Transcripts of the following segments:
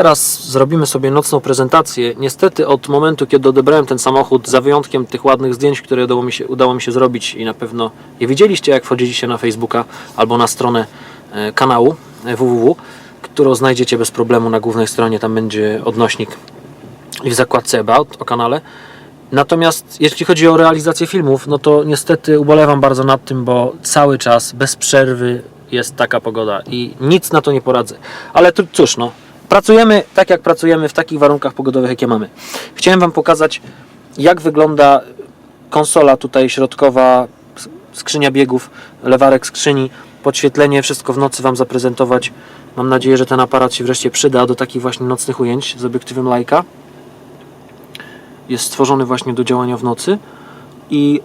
teraz zrobimy sobie nocną prezentację. Niestety od momentu, kiedy odebrałem ten samochód, za wyjątkiem tych ładnych zdjęć, które udało mi się, udało mi się zrobić i na pewno je widzieliście, jak wchodziliście na Facebooka albo na stronę e, kanału e, www, którą znajdziecie bez problemu na głównej stronie, tam będzie odnośnik i w zakładce About o kanale. Natomiast jeśli chodzi o realizację filmów, no to niestety ubolewam bardzo nad tym, bo cały czas bez przerwy jest taka pogoda i nic na to nie poradzę. Ale tu- cóż, no, pracujemy tak jak pracujemy w takich warunkach pogodowych, jakie mamy. Chciałem Wam pokazać, jak wygląda konsola tutaj środkowa, skrzynia biegów, lewarek skrzyni, podświetlenie, wszystko w nocy Wam zaprezentować. Mam nadzieję, że ten aparat się wreszcie przyda do takich właśnie nocnych ujęć z obiektywem Leica jest stworzony właśnie do działania w nocy i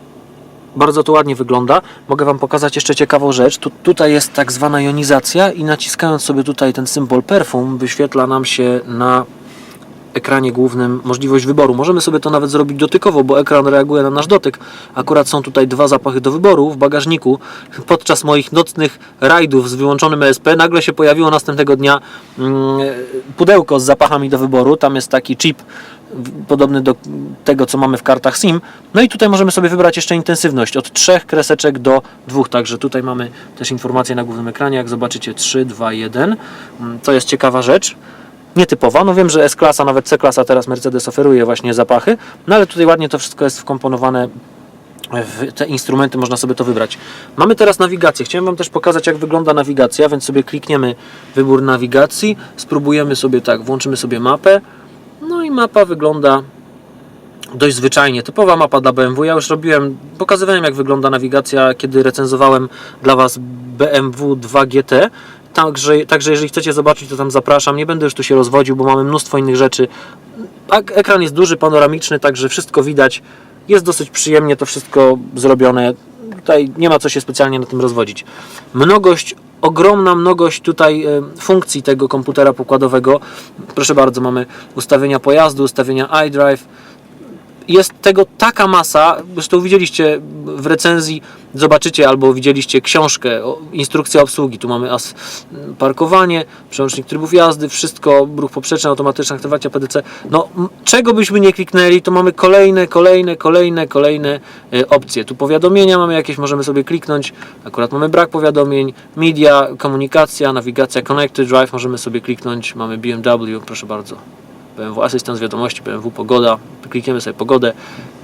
bardzo to ładnie wygląda. Mogę Wam pokazać jeszcze ciekawą rzecz. Tu, tutaj jest tak zwana jonizacja i naciskając sobie tutaj ten symbol perfum wyświetla nam się na ekranie głównym możliwość wyboru. Możemy sobie to nawet zrobić dotykowo, bo ekran reaguje na nasz dotyk. Akurat są tutaj dwa zapachy do wyboru w bagażniku. Podczas moich nocnych rajdów z wyłączonym ESP nagle się pojawiło następnego dnia mm, pudełko z zapachami do wyboru. Tam jest taki chip podobny do tego, co mamy w kartach SIM. No i tutaj możemy sobie wybrać jeszcze intensywność od trzech kreseczek do dwóch. Także tutaj mamy też informacje na głównym ekranie. Jak zobaczycie 3, 2, 1. Mm, To jest ciekawa rzecz nietypowa. No wiem, że S-klasa, nawet C-klasa teraz Mercedes oferuje właśnie zapachy, no ale tutaj ładnie to wszystko jest wkomponowane w te instrumenty, można sobie to wybrać. Mamy teraz nawigację. Chciałem Wam też pokazać, jak wygląda nawigacja, więc sobie klikniemy wybór nawigacji, spróbujemy sobie tak, włączymy sobie mapę, no i mapa wygląda dość zwyczajnie. Typowa mapa dla BMW. Ja już robiłem, pokazywałem jak wygląda nawigacja, kiedy recenzowałem dla Was BMW 2 GT. Także, także jeżeli chcecie zobaczyć, to tam zapraszam. Nie będę już tu się rozwodził, bo mamy mnóstwo innych rzeczy. Ekran jest duży, panoramiczny, także wszystko widać. Jest dosyć przyjemnie to wszystko zrobione. Tutaj nie ma co się specjalnie na tym rozwodzić. Mnogość, ogromna mnogość tutaj e, funkcji tego komputera pokładowego. Proszę bardzo, mamy ustawienia pojazdu, ustawienia iDrive, jest tego taka masa, zresztą widzieliście w recenzji, zobaczycie albo widzieliście książkę, instrukcja obsługi, tu mamy as, parkowanie, przełącznik trybów jazdy, wszystko, ruch poprzeczny, automatyczna aktywacja PDC, no czego byśmy nie kliknęli, to mamy kolejne, kolejne, kolejne, kolejne e, opcje, tu powiadomienia mamy jakieś, możemy sobie kliknąć, akurat mamy brak powiadomień, media, komunikacja, nawigacja, connected drive, możemy sobie kliknąć, mamy BMW, proszę bardzo, BMW asystent wiadomości, BMW pogoda. Klikniemy sobie pogodę.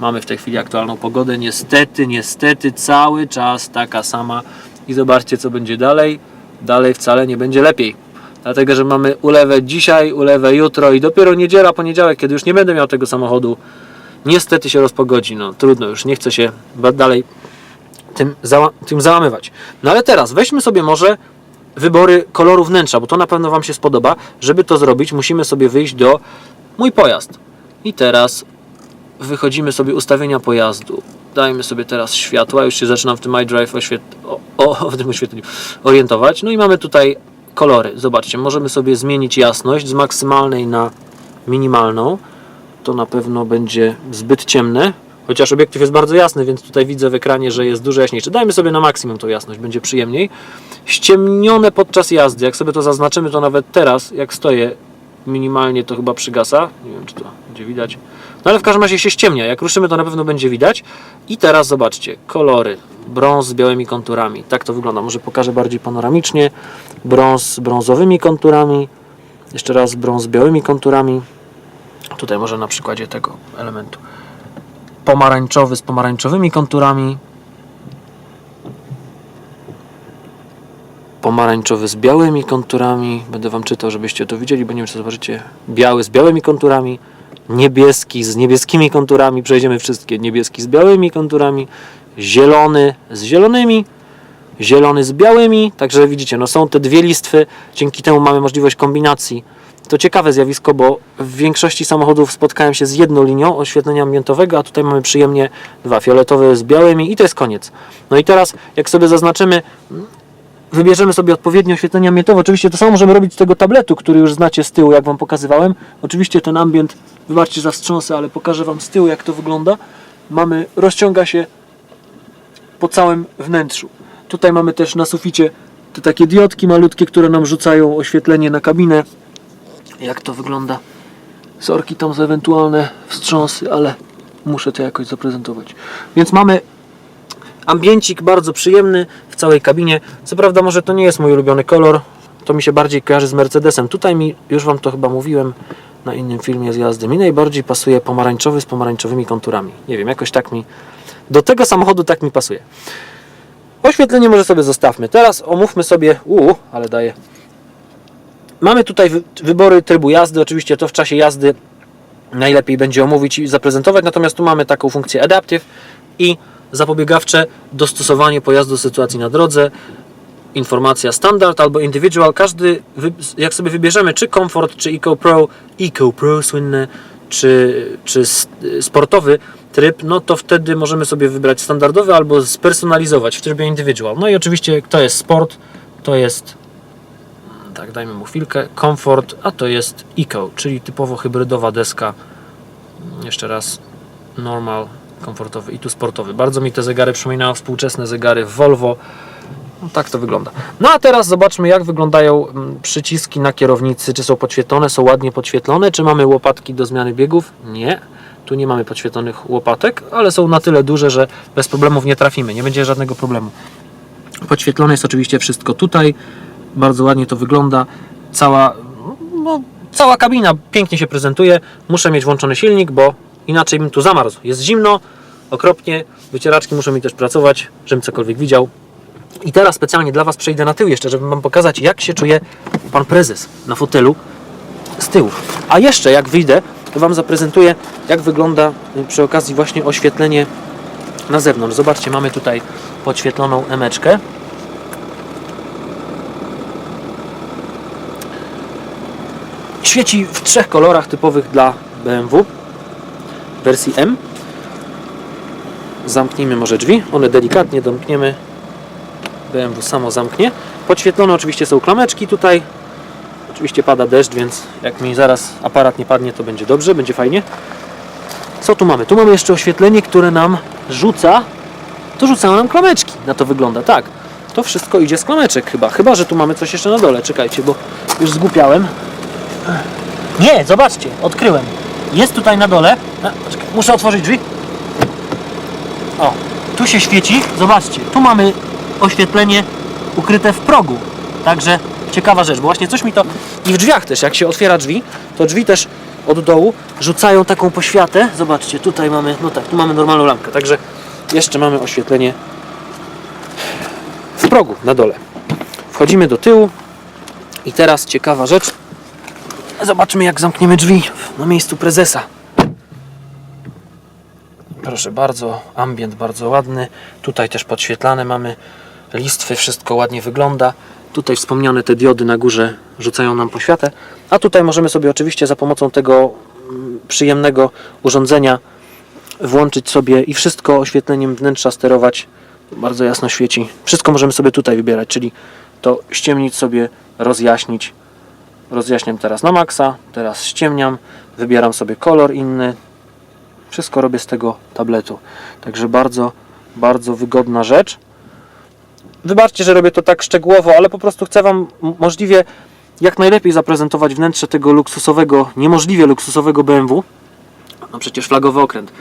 Mamy w tej chwili aktualną pogodę. Niestety, niestety cały czas taka sama. I zobaczcie co będzie dalej. Dalej wcale nie będzie lepiej. Dlatego, że mamy ulewę dzisiaj, ulewę jutro i dopiero niedziela, poniedziałek, kiedy już nie będę miał tego samochodu, niestety się rozpogodzi. No trudno, już nie chcę się dalej tym, zała- tym załamywać. No ale teraz weźmy sobie może wybory koloru wnętrza, bo to na pewno Wam się spodoba. Żeby to zrobić, musimy sobie wyjść do mój pojazd. I teraz wychodzimy sobie ustawienia pojazdu. Dajmy sobie teraz światła. Już się zaczynam w tym iDrive oświet... o, o, w tym oświetleniu orientować. No i mamy tutaj kolory. Zobaczcie, możemy sobie zmienić jasność z maksymalnej na minimalną. To na pewno będzie zbyt ciemne. Chociaż obiektyw jest bardzo jasny, więc tutaj widzę w ekranie, że jest dużo jaśniejszy. Dajmy sobie na maksimum tą jasność, będzie przyjemniej. Ściemnione podczas jazdy. Jak sobie to zaznaczymy, to nawet teraz, jak stoję, minimalnie to chyba przygasa. Nie wiem, czy to będzie widać. No ale w każdym razie się ściemnia. Jak ruszymy, to na pewno będzie widać. I teraz zobaczcie, kolory. Brąz z białymi konturami. Tak to wygląda. Może pokażę bardziej panoramicznie. Brąz z brązowymi konturami. Jeszcze raz brąz z białymi konturami. Tutaj może na przykładzie tego elementu. Pomarańczowy z pomarańczowymi konturami. Pomarańczowy z białymi konturami. Będę Wam czytał, żebyście to widzieli, bo nie wiem, czy zobaczycie. Biały z białymi konturami. Niebieski z niebieskimi konturami. Przejdziemy wszystkie. Niebieski z białymi konturami. Zielony z zielonymi. Zielony z białymi. Także widzicie, no są te dwie listwy. Dzięki temu mamy możliwość kombinacji. To ciekawe zjawisko, bo w większości samochodów spotkałem się z jedną linią oświetlenia ambientowego, a tutaj mamy przyjemnie dwa fioletowe z białymi i to jest koniec. No i teraz, jak sobie zaznaczymy wybierzemy sobie odpowiednie oświetlenie ambientowe. Oczywiście to samo możemy robić z tego tabletu, który już znacie z tyłu, jak Wam pokazywałem. Oczywiście ten ambient, wybaczcie za wstrząsy, ale pokażę Wam z tyłu, jak to wygląda. Mamy, rozciąga się po całym wnętrzu. Tutaj mamy też na suficie te takie diodki malutkie, które nam rzucają oświetlenie na kabinę. Jak to wygląda. Sorki tam za ewentualne wstrząsy, ale muszę to jakoś zaprezentować. Więc mamy ambiencik bardzo przyjemny w całej kabinie. Co prawda może to nie jest mój ulubiony kolor, to mi się bardziej kojarzy z Mercedesem. Tutaj mi, już Wam to chyba mówiłem na innym filmie z jazdy, mi najbardziej pasuje pomarańczowy z pomarańczowymi konturami. Nie wiem, jakoś tak mi, do tego samochodu tak mi pasuje. Oświetlenie może sobie zostawmy. Teraz omówmy sobie, uuu, ale daje. Mamy tutaj wy, wybory trybu jazdy, oczywiście to w czasie jazdy najlepiej będzie omówić i zaprezentować, natomiast tu mamy taką funkcję Adaptive i zapobiegawcze dostosowanie pojazdu do sytuacji na drodze, informacja standard albo individual, każdy, jak sobie wybierzemy, czy Comfort, czy Eco Pro, Eco Pro słynne, czy, czy sportowy tryb, no to wtedy możemy sobie wybrać standardowy albo spersonalizować w trybie individual. No i oczywiście, kto jest sport, to jest, tak dajmy mu chwilkę, Comfort, a to jest Eco, czyli typowo hybrydowa deska. Jeszcze raz, normal, komfortowy i tu sportowy. Bardzo mi te zegary przypominają współczesne zegary Volvo. No, tak to wygląda. No a teraz zobaczmy, jak wyglądają mm, przyciski na kierownicy. Czy są podświetlone, są ładnie podświetlone, czy mamy łopatki do zmiany biegów? Nie. Tu nie mamy podświetlonych łopatek, ale są na tyle duże, że bez problemów nie trafimy. Nie będzie żadnego problemu. Podświetlone jest oczywiście wszystko tutaj. Bardzo ładnie to wygląda. Cała, no, cała kabina pięknie się prezentuje. Muszę mieć włączony silnik, bo inaczej bym tu zamarzł. Jest zimno, okropnie. Wycieraczki muszą mi też pracować, żebym cokolwiek widział. I teraz specjalnie dla Was przejdę na tył jeszcze, żeby Wam pokazać, jak się czuje Pan Prezes na fotelu z tyłu. A jeszcze, jak wyjdę, to Wam zaprezentuję, jak wygląda y, przy okazji właśnie oświetlenie na zewnątrz. Zobaczcie, mamy tutaj podświetloną emeczkę. Świeci w trzech kolorach typowych dla BMW wersji M. Zamknijmy może drzwi, one delikatnie domkniemy BMW samo zamknie. Podświetlone oczywiście są klameczki tutaj. Oczywiście pada deszcz, więc jak mi zaraz aparat nie padnie, to będzie dobrze, będzie fajnie. Co tu mamy? Tu mamy jeszcze oświetlenie, które nam rzuca. To rzucają nam klameczki. Na to wygląda, tak. To wszystko idzie z klameczek chyba. Chyba, że tu mamy coś jeszcze na dole. Czekajcie, bo już zgłupiałem. Nie, zobaczcie, odkryłem. Jest tutaj na dole. Muszę otworzyć drzwi. O, tu się świeci. Zobaczcie, tu mamy oświetlenie ukryte w progu. Także ciekawa rzecz, bo właśnie coś mi to. I w drzwiach też, jak się otwiera drzwi, to drzwi też od dołu rzucają taką poświatę. Zobaczcie, tutaj mamy, no tak, tu mamy normalną lampkę. Także jeszcze mamy oświetlenie w progu na dole. Wchodzimy do tyłu i teraz ciekawa rzecz. Zobaczmy, jak zamkniemy drzwi na miejscu prezesa. Proszę bardzo, ambient bardzo ładny. Tutaj też podświetlane mamy listwy, wszystko ładnie wygląda. Tutaj wspomniane te diody na górze rzucają nam poświatę. A tutaj możemy sobie oczywiście za pomocą tego mm, przyjemnego urządzenia włączyć sobie i wszystko oświetleniem wnętrza sterować. Bardzo jasno świeci. Wszystko możemy sobie tutaj wybierać, czyli to ściemnić sobie, rozjaśnić. Rozjaśniam teraz na maksa, teraz ściemniam, wybieram sobie kolor inny, wszystko robię z tego tabletu. Także bardzo, bardzo wygodna rzecz. Wybaczcie, że robię to tak szczegółowo, ale po prostu chcę Wam możliwie jak najlepiej zaprezentować wnętrze tego luksusowego, niemożliwie luksusowego BMW. No przecież flagowy okręt.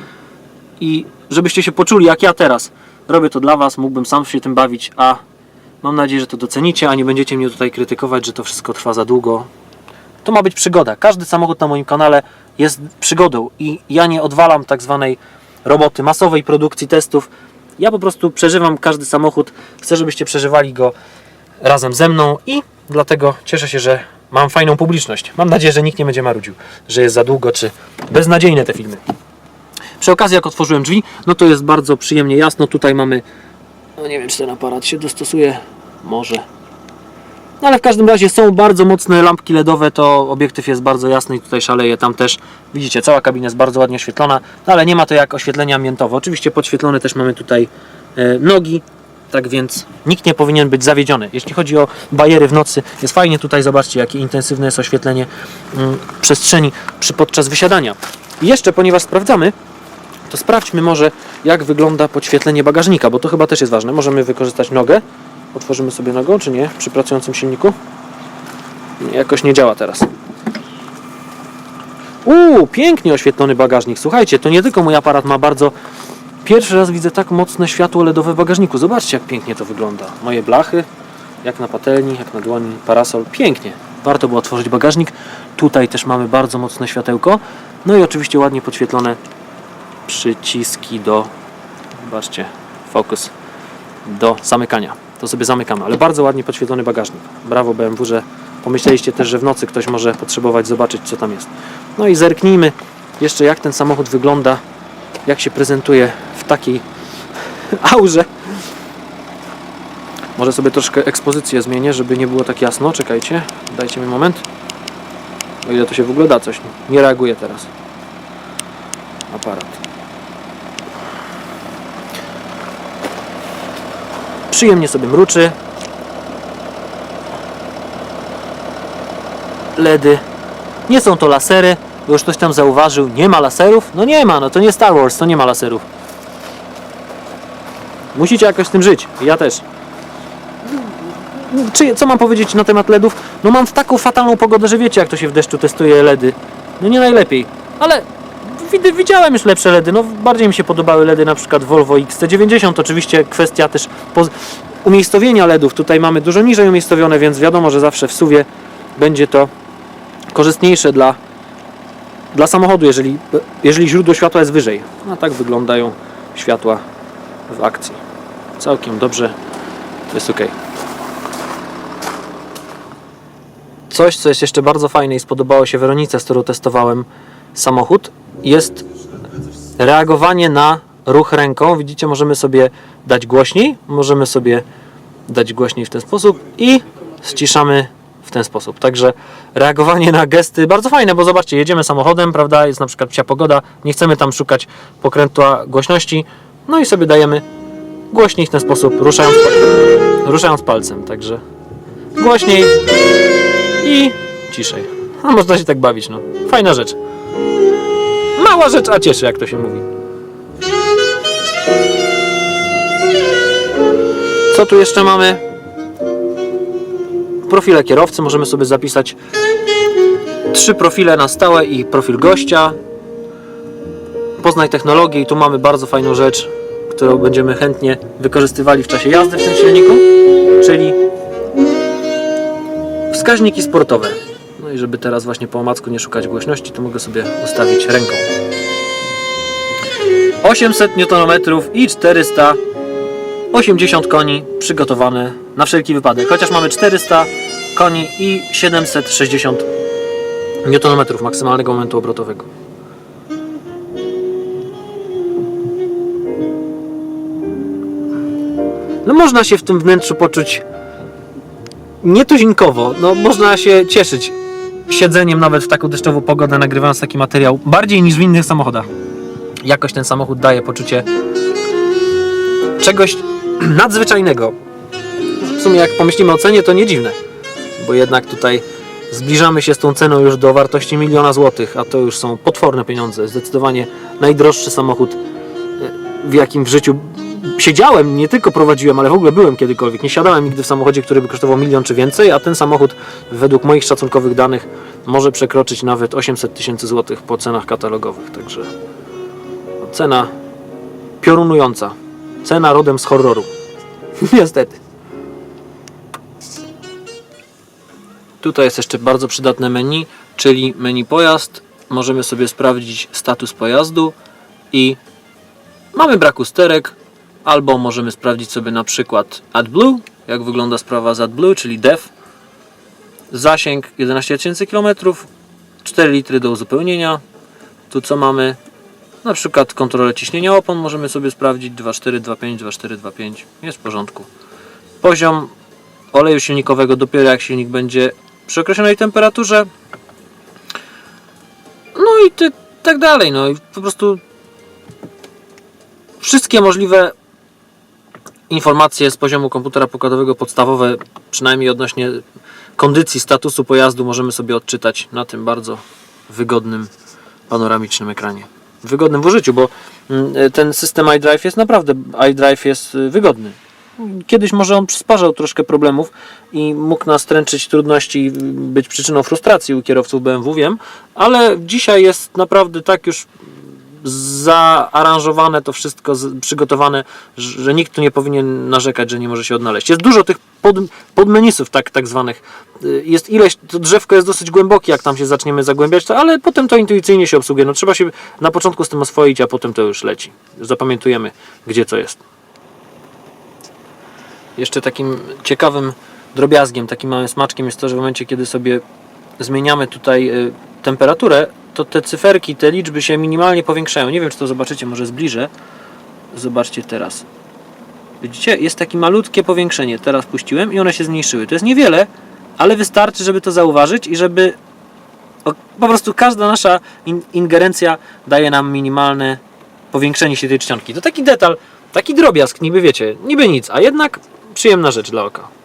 I żebyście się poczuli jak ja teraz. Robię to dla Was, mógłbym sam się tym bawić, a mam nadzieję, że to docenicie, a nie będziecie mnie tutaj krytykować, że to wszystko trwa za długo. To ma być przygoda. Każdy samochód na moim kanale jest przygodą i ja nie odwalam tak zwanej roboty, masowej produkcji testów. Ja po prostu przeżywam każdy samochód. Chcę, żebyście przeżywali go razem ze mną i dlatego cieszę się, że mam fajną publiczność. Mam nadzieję, że nikt nie będzie marudził, że jest za długo czy beznadziejne te filmy. Przy okazji, jak otworzyłem drzwi, no to jest bardzo przyjemnie jasno. Tutaj mamy, no nie wiem, czy ten aparat się dostosuje, może. No ale w każdym razie są bardzo mocne lampki LEDowe, to obiektyw jest bardzo jasny i tutaj szaleje, tam też widzicie, cała kabina jest bardzo ładnie oświetlona, no ale nie ma to jak oświetlenie ambientowe. Oczywiście podświetlone też mamy tutaj e, nogi, tak więc nikt nie powinien być zawiedziony. Jeśli chodzi o bajery w nocy, jest fajnie tutaj, zobaczcie jakie intensywne jest oświetlenie mm, przestrzeni przy, podczas wysiadania. I jeszcze, ponieważ sprawdzamy, to sprawdźmy może jak wygląda podświetlenie bagażnika, bo to chyba też jest ważne. Możemy wykorzystać nogę. Otworzymy sobie nogą, czy nie? Przy pracującym silniku? Jakoś nie działa teraz. Uuu, pięknie oświetlony bagażnik. Słuchajcie, to nie tylko mój aparat ma bardzo... Pierwszy raz widzę tak mocne światło LEDowe w bagażniku. Zobaczcie, jak pięknie to wygląda. Moje blachy, jak na patelni, jak na dłoni, parasol. Pięknie. Warto było otworzyć bagażnik. Tutaj też mamy bardzo mocne światełko. No i oczywiście ładnie podświetlone przyciski do... Zobaczcie, fokus do zamykania. To sobie zamykamy, ale bardzo ładnie podświetlony bagażnik. Brawo BMW, że pomyśleliście też, że w nocy ktoś może potrzebować zobaczyć, co tam jest. No i zerknijmy jeszcze, jak ten samochód wygląda, jak się prezentuje w takiej aurze. Może sobie troszkę ekspozycję zmienię, żeby nie było tak jasno. Czekajcie, dajcie mi moment. O ile to się w ogóle da coś. Nie reaguje teraz. Aparat. Przyjemnie sobie mruczy. LEDy. Nie są to lasery, bo już ktoś tam zauważył. Nie ma laserów? No nie ma, no to nie Star Wars, to nie ma laserów. Musicie jakoś z tym żyć. Ja też. Czy, co mam powiedzieć na temat LEDów? No mam taką fatalną pogodę, że wiecie jak to się w deszczu testuje LEDy. No nie najlepiej. Ale widziałem już lepsze LEDy. No bardziej mi się podobały LEDy na przykład Volvo XC90. Oczywiście kwestia też umiejscowienia LEDów. Tutaj mamy dużo niżej umiejscowione, więc wiadomo, że zawsze w suwie będzie to korzystniejsze dla, dla samochodu, jeżeli, jeżeli źródło światła jest wyżej. A tak wyglądają światła w akcji. Całkiem dobrze. Jest ok. Coś, co jest jeszcze bardzo fajne i spodobało się Weronice, z którą testowałem samochód, jest reagowanie na ruch ręką. Widzicie, możemy sobie dać głośniej, możemy sobie dać głośniej w ten sposób i ściszamy w ten sposób. Także reagowanie na gesty bardzo fajne, bo zobaczcie, jedziemy samochodem, prawda, jest na przykład psia pogoda, nie chcemy tam szukać pokrętła głośności, no i sobie dajemy głośniej w ten sposób, ruszając, ruszając palcem. Także głośniej i ciszej. No, można się tak bawić, no. Fajna rzecz. Mała rzecz, a cieszy, jak to się mówi. Co tu jeszcze mamy? Profile kierowcy możemy sobie zapisać trzy profile na stałe i profil gościa. Poznaj technologię i tu mamy bardzo fajną rzecz, którą będziemy chętnie wykorzystywali w czasie jazdy w tym silniku, czyli wskaźniki sportowe. No i żeby teraz właśnie po omacku nie szukać głośności, to mogę sobie ustawić ręką. 800 Nm i 480 koni przygotowane na wszelki wypadek. Chociaż mamy 400 koni i 760 Nm maksymalnego momentu obrotowego. No można się w tym wnętrzu poczuć nietuzinkowo. No można się cieszyć siedzeniem nawet w taką deszczową pogodę, nagrywając taki materiał, bardziej niż w innych samochodach. Jakoś ten samochód daje poczucie czegoś nadzwyczajnego. W sumie jak pomyślimy o cenie, to nie dziwne, bo jednak tutaj zbliżamy się z tą ceną już do wartości miliona złotych, a to już są potworne pieniądze. Zdecydowanie najdroższy samochód, e, w jakim w życiu siedziałem, nie tylko prowadziłem, ale w ogóle byłem kiedykolwiek. Nie siadałem nigdy w samochodzie, który by kosztował milion czy więcej, a ten samochód według moich szacunkowych danych może przekroczyć nawet 800 tysięcy złotych po cenach katalogowych. Także cena piorunująca. Cena rodem z horroru. Niestety. Tutaj jest jeszcze bardzo przydatne menu, czyli menu pojazd. Możemy sobie sprawdzić status pojazdu i mamy brak usterek, albo możemy sprawdzić sobie na przykład AdBlue, jak wygląda sprawa z AdBlue, czyli DEF. Zasięg 11 tysięcy km, 4 litry do uzupełnienia. Tu co mamy? Na przykład kontrolę ciśnienia opon możemy sobie sprawdzić 2.4, 2.5, 2.4, 2.5. Jest w porządku. Poziom oleju silnikowego dopiero jak silnik będzie przy określonej temperaturze. No i ty, tak dalej. No i po prostu wszystkie możliwe informacje z poziomu komputera pokładowego podstawowe, przynajmniej odnośnie kondycji, statusu pojazdu możemy sobie odczytać na tym bardzo wygodnym panoramicznym ekranie. Wygodnym w użyciu, bo mm, ten system iDrive jest naprawdę iDrive jest y, wygodny. kiedyś może on przysparzał troszkę problemów i mógł nastręczyć trudności, y, być przyczyną frustracji u kierowców BMW, wiem, ale dzisiaj jest naprawdę tak już zaaranżowane to wszystko, przygotowane, że że nikt tu nie powinien narzekać, że nie może się odnaleźć. Jest dużo tych pod, podmenisów tak, tak zwanych. Y, Jest ileś, to drzewko jest dosyć głębokie, jak tam się zaczniemy zagłębiać, to, ale potem to intuicyjnie się obsługuje. No, trzeba się na początku z tym oswoić, a potem to już leci. Zapamiętujemy, gdzie co jest. Jeszcze takim ciekawym drobiazgiem, takim małym smaczkiem jest to, że w momencie, kiedy sobie zmieniamy tutaj y, temperaturę, to te cyferki, te liczby się minimalnie powiększają. Nie wiem, czy to zobaczycie, może zbliżę. Zobaczcie teraz. Widzicie? Jest takie malutkie powiększenie. Teraz puściłem i one się zmniejszyły. To jest niewiele, ale wystarczy, żeby to zauważyć i żeby po prostu każda nasza in, ingerencja daje nam minimalne powiększenie się tej czcionki. To taki detal, taki drobiazg, niby wiecie, niby nic, a jednak przyjemna rzecz dla oka.